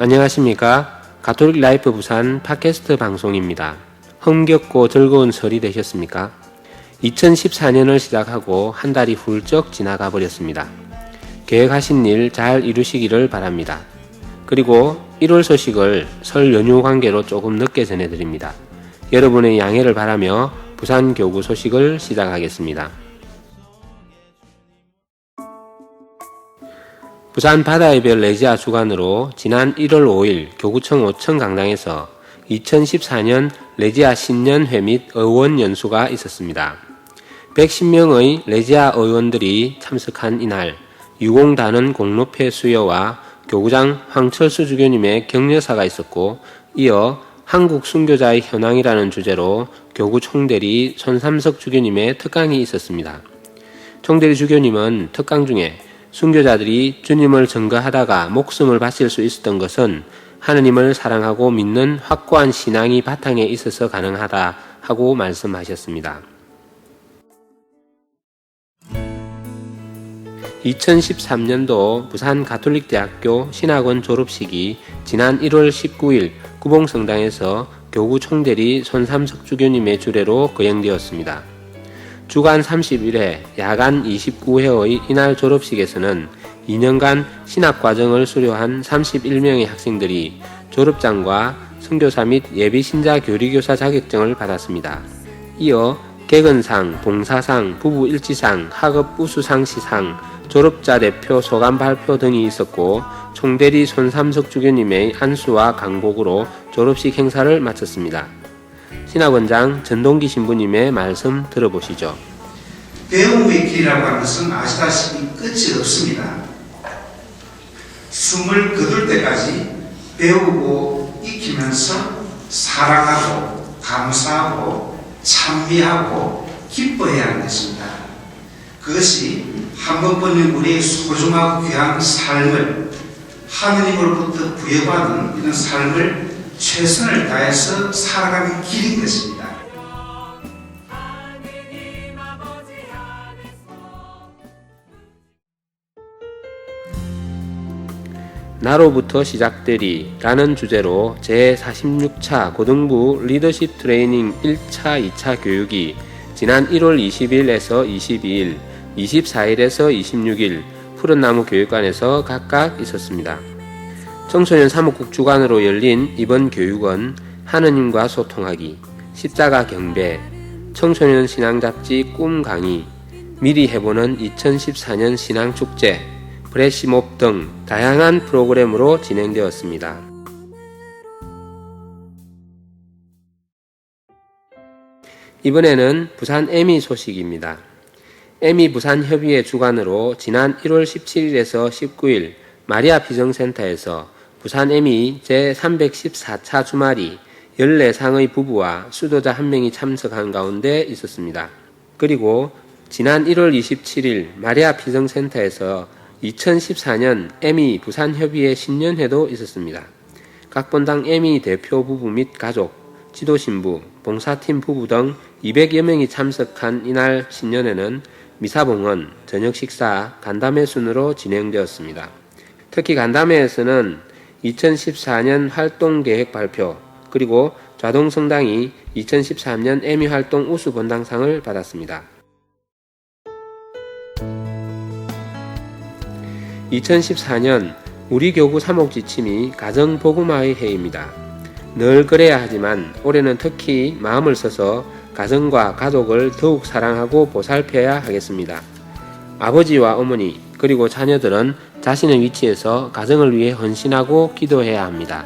안녕하십니까. 가톨릭 라이프 부산 팟캐스트 방송입니다. 흥겹고 즐거운 설이 되셨습니까? 2014년을 시작하고 한 달이 훌쩍 지나가 버렸습니다. 계획하신 일 잘 이루시기를 바랍니다. 그리고 1월 소식을 설 연휴 관계로 조금 늦게 전해드립니다. 여러분의 양해를 바라며 부산 교구 소식을 시작하겠습니다. 부산 바다의 별 레지아 주관으로 지난 1월 5일 교구청 5천 강당에서 2014년 레지아 신년회 및 의원 연수가 있었습니다. 110명의 레지아 의원들이 참석한 이날 유공단은 공로패 수여와 교구장 황철수 주교님의 격려사가 있었고 이어 한국 순교자의 현황이라는 주제로 교구 총대리 손삼석 주교님의 특강이 있었습니다. 총대리 주교님은 특강 중에 순교자들이 주님을 증거하다가 목숨을 바칠 수 있었던 것은 하느님을 사랑하고 믿는 확고한 신앙이 바탕에 있어서 가능하다 하고 말씀하셨습니다. 2013년도 부산 가톨릭대학교 신학원 졸업식이 지난 1월 19일 구봉성당에서 교구 총대리 손삼석 주교님의 주례로 거행되었습니다. 주간 31회, 야간 29회의 이날 졸업식에서는 2년간 신학과정을 수료한 31명의 학생들이 졸업장과 선교사 및 예비 신자 교리교사 자격증을 받았습니다. 이어 개근상, 봉사상, 부부일지상, 학업 우수상 시상, 졸업자 대표 소감 발표 등이 있었고 총대리 손삼석 주교님의 안수와 강복으로 졸업식 행사를 마쳤습니다. 신학원장 전동기 신부님의 말씀 들어보시죠. 배움의 길이라고 하는 것은 아시다시피 끝이 없습니다. 숨을 거둘 때까지 배우고 익히면서 사랑하고 감사하고 찬미하고 기뻐해야 하는 것입니다. 그것이 한 번뿐인 우리의 소중하고 귀한 삶을 하느님으로부터 부여받은 이런 삶을 최선을 다해서 살아가는 길인 것입니다. 나로부터 시작되리 라는 주제로 제46차 고등부 리더십 트레이닝 1차, 2차 교육이 지난 1월 20일에서 22일, 24일에서 26일 푸른나무 교육관에서 각각 있었습니다. 청소년 사목국 주관으로 열린 이번 교육은 하느님과 소통하기, 십자가 경배, 청소년 신앙 잡지 꿈 강의, 미리 해보는 2014년 신앙 축제, 브레시몹 등 다양한 프로그램으로 진행되었습니다. 이번에는 부산 에미 소식입니다. 에미 부산 협의회 주관으로 지난 1월 17일에서 19일 마리아 비정센터에서 부산 에미 제314차 주말이 14상의 부부와 수도자 한 명이 참석한 가운데 있었습니다. 그리고 지난 1월 27일 마리아 비정센터에서 2014년 에미 부산협의회 신년회도 있었습니다. 각 본당 에미 대표 부부 및 가족, 지도신부, 봉사팀 부부 등 200여 명이 참석한 이날 신년회는 미사봉헌, 저녁 식사, 간담회 순으로 진행되었습니다. 특히 간담회에서는 2014년 활동 계획 발표, 그리고 좌동성당이 2013년 에미 활동 우수 본당상을 받았습니다. 2014년 우리 교구 사목 지침이 가정 복음화의 해입니다. 늘 그래야 하지만 올해는 특히 마음을 써서 가정과 가족을 더욱 사랑하고 보살펴야 하겠습니다. 아버지와 어머니 그리고 자녀들은 자신의 위치에서 가정을 위해 헌신하고 기도해야 합니다.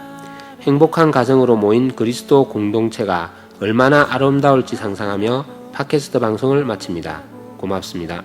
행복한 가정으로 모인 그리스도 공동체가 얼마나 아름다울지 상상하며 팟캐스트 방송을 마칩니다. 고맙습니다.